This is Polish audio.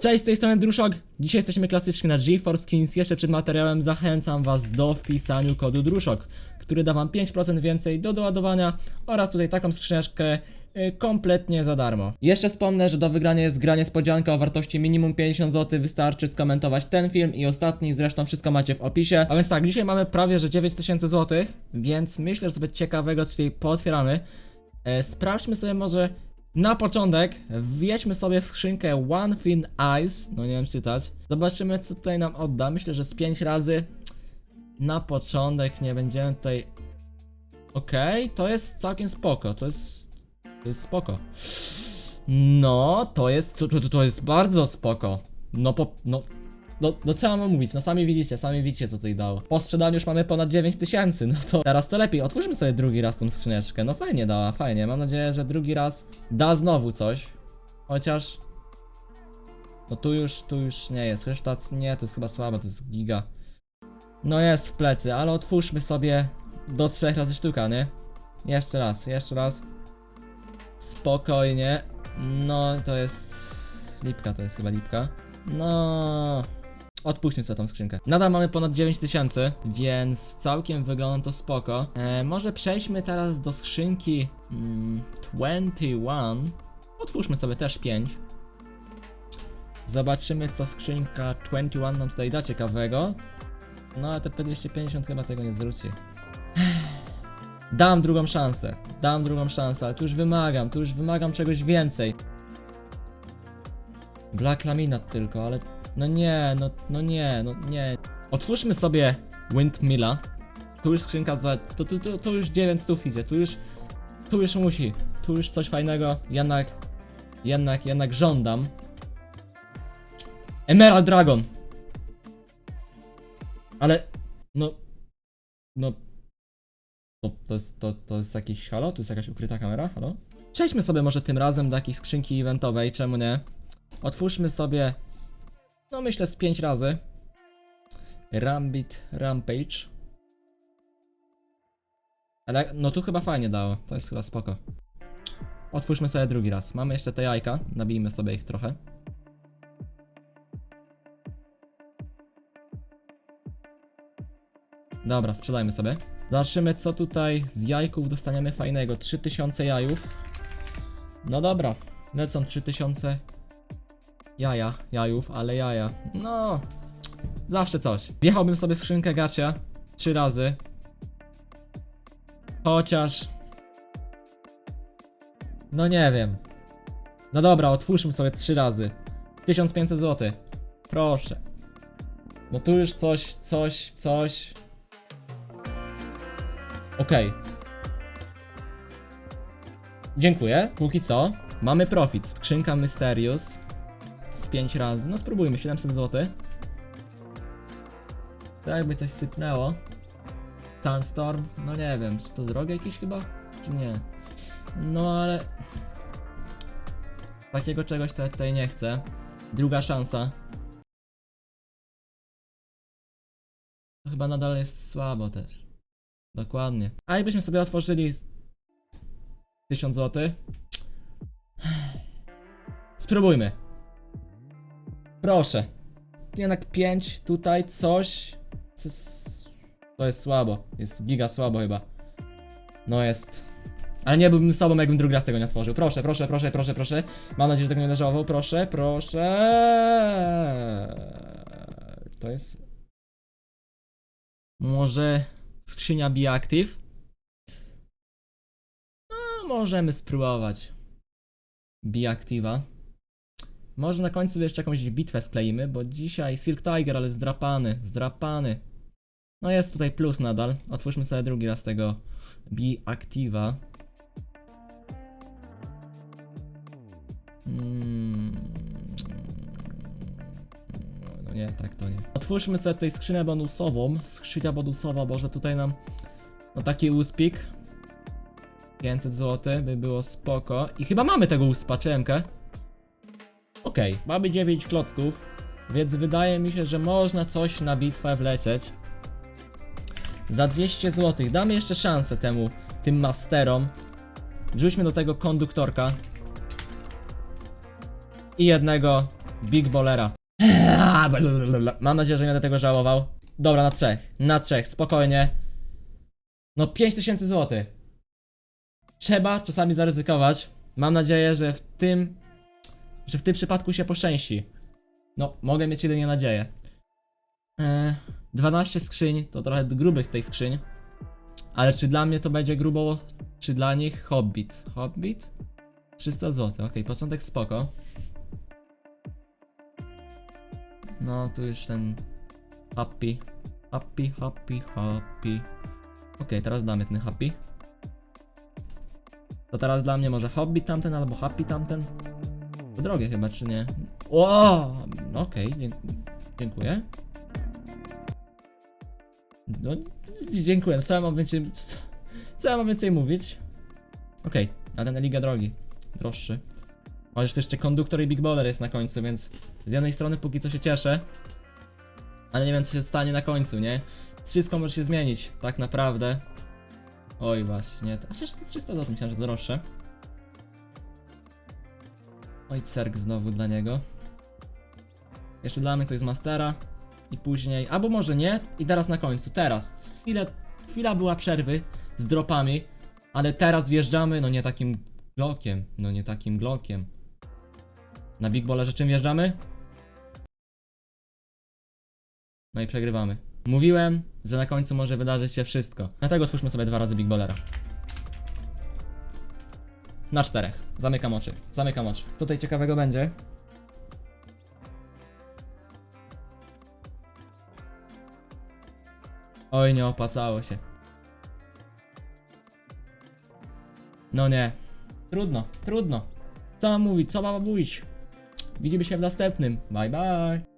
Cześć, z tej strony Druszok. Dzisiaj jesteśmy klasycznie na GeForce Skins. Jeszcze przed materiałem zachęcam Was do wpisania kodu Druszok, który da Wam 5% więcej do doładowania oraz tutaj taką skrzyneczkę y, kompletnie za darmo. Jeszcze wspomnę, że do wygrania jest gra niespodzianka o wartości minimum 50 zł. Wystarczy skomentować ten film i ostatni, zresztą wszystko macie w opisie. A więc tak, dzisiaj mamy prawie że 9000 zł, więc myślę, że sobie ciekawego tutaj pootwieramy. E, sprawdźmy sobie może na początek, wjedźmy sobie w skrzynkę One Thin Eyes, no nie wiem czy czytać. Zobaczymy co tutaj nam odda, myślę, że z 5 razy. Na początek nie będziemy tutaj... Okej, to jest całkiem spoko, to jest... To jest spoko. No, to jest, to, to, to jest bardzo spoko. No po, no... No, no co mam mówić, no sami widzicie, sami widzicie co tutaj dało. Po sprzedaniu już mamy ponad 9 tysięcy, no to teraz to lepiej. Otwórzmy sobie drugi raz tą skrzyneczkę. No fajnie dała, fajnie. Mam nadzieję, że drugi raz da znowu coś. Chociaż... No tu już, tu już nie jest. Reszta nie, to jest chyba słabe, to jest giga. No jest w plecy, ale otwórzmy sobie do trzech razy sztuka, nie? Jeszcze raz, jeszcze raz. Spokojnie. No to jest... Lipka, to jest chyba lipka. No... Odpuśćmy sobie tą skrzynkę. Nadal mamy ponad 9000, więc całkiem wygląda to spoko. E, może przejdźmy teraz do skrzynki mm, 21. Otwórzmy sobie też 5. Zobaczymy co skrzynka 21 nam tutaj da ciekawego. No ale te P250 chyba tego nie zwróci. Dam drugą szansę. Dam drugą szansę, ale tu już wymagam, tu już wymagam czegoś więcej. Black Laminat tylko, ale no nie, no, no nie, no nie. Otwórzmy sobie Windmilla. Tu już skrzynka za. Tu, tu, tu, tu już 900 idzie, tu już. Tu już musi. Tu już coś fajnego. Jednak. Jednak, jednak żądam. Emerald Dragon! Ale. No. No. To, to, jest, to, to jest jakiś. Halo? To jest jakaś ukryta kamera? Halo? Przejdźmy sobie może tym razem do jakiejś skrzynki eventowej, czemu nie? Otwórzmy sobie no myślę z 5 razy. Rambit Rampage. Ale no tu chyba fajnie dało. To jest chyba spoko. Otwórzmy sobie drugi raz. Mamy jeszcze te jajka. Nabijmy sobie ich trochę. Dobra, sprzedajmy sobie. Zobaczymy co tutaj z jajków dostaniemy fajnego. 3000 jajów. No dobra. Lecą 3000 Jaja, jajów, ale jaja. No, zawsze coś. Wjechałbym sobie skrzynkę gacia trzy razy. Chociaż. No nie wiem. No dobra, otwórzmy sobie trzy razy. 1500 zł. Proszę. No tu już coś, coś, coś. Okej. Dziękuję. Póki co. Mamy profit. Skrzynka Mysterious z 5 razy. No spróbujmy, 700 zł. To jakby coś sypnęło. Sandstorm, no nie wiem, czy to drogie jakieś chyba? Czy nie? No ale... Takiego czegoś to ja tutaj nie chcę. Druga szansa. To chyba nadal jest słabo też. Dokładnie. A jakbyśmy sobie otworzyli 1000 zł. Spróbujmy. Proszę. Jednak 5, tutaj coś. To jest słabo. Jest giga słabo chyba. No jest. Ale nie byłbym sobą, jakbym drugi raz tego nie otworzył. Proszę, proszę, proszę, proszę, proszę. Mam nadzieję, że tego nie będę żałował. Proszę, proszę. To jest. Może skrzynia Biactive? No, możemy spróbować. Biactiva. Może na końcu jeszcze jakąś bitwę skleimy, bo dzisiaj Silk Tiger, ale zdrapany, zdrapany. No jest tutaj plus nadal. Otwórzmy sobie drugi raz tego Biactiva. Mm. No nie, tak to nie. Otwórzmy sobie tutaj skrzynę bonusową. Skrzynia bonusowa, Boże, tutaj nam no taki uspik. 500 zł by było spoko. I chyba mamy tego uspa, czemkę. Okej, mamy 9 klocków, więc wydaje mi się, że można coś na bitwę wlecieć. Za 200 zł. Damy jeszcze szansę temu, tym masterom. Wrzućmy do tego konduktorka. I jednego Big Bowlera. Mam nadzieję, że nie będę tego żałował. Dobra, na trzech. Na trzech, spokojnie. No 5000 zł. Trzeba czasami zaryzykować. Mam nadzieję, że w tym. Że w tym przypadku się poszczęści. No, mogę mieć jedynie nadzieję. Eee, 12 skrzyń to trochę grubych tej skrzyń. Ale czy dla mnie to będzie grubo, czy dla nich Hobbit? Hobbit? 300 zł, ok, początek spoko. No, tu już ten happy, happy, happy, happy. Ok, teraz damy ten happy. To teraz dla mnie może Hobbit tamten albo happy tamten? Drogie chyba, czy nie? O, okej, dzie- dziękuję. No, dziękuję. No, Co ja mam więcej. Co, ja mam więcej mówić? Okej, a ten Liga drogi. Droższy. Chociaż jeszcze konduktor i Big Baller jest na końcu, więc z jednej strony póki co się cieszę. Ale nie wiem co się stanie na końcu, nie? Wszystko może się zmienić, tak naprawdę. Oj właśnie, przecież to 300 zł, myślałem, że to droższe. Oj, cerk znowu dla niego. Jeszcze dla mnie coś z Mastera. I później, albo może nie, i teraz na końcu, teraz. Chwilę, chwila była przerwy z dropami, ale teraz wjeżdżamy, no nie takim glokiem, no nie takim glokiem. Na Big Ballerze czym wjeżdżamy? No i przegrywamy. Mówiłem, że na końcu może wydarzyć się wszystko. Dlatego otwórzmy sobie dwa razy Big Ballera. Na czterech. Zamykam oczy. Zamykam oczy. Co tutaj ciekawego będzie? Oj, nie opłacało się. No nie. Trudno, trudno. Co mam mówić, co mam mówić? Widzimy się w następnym. Bye bye.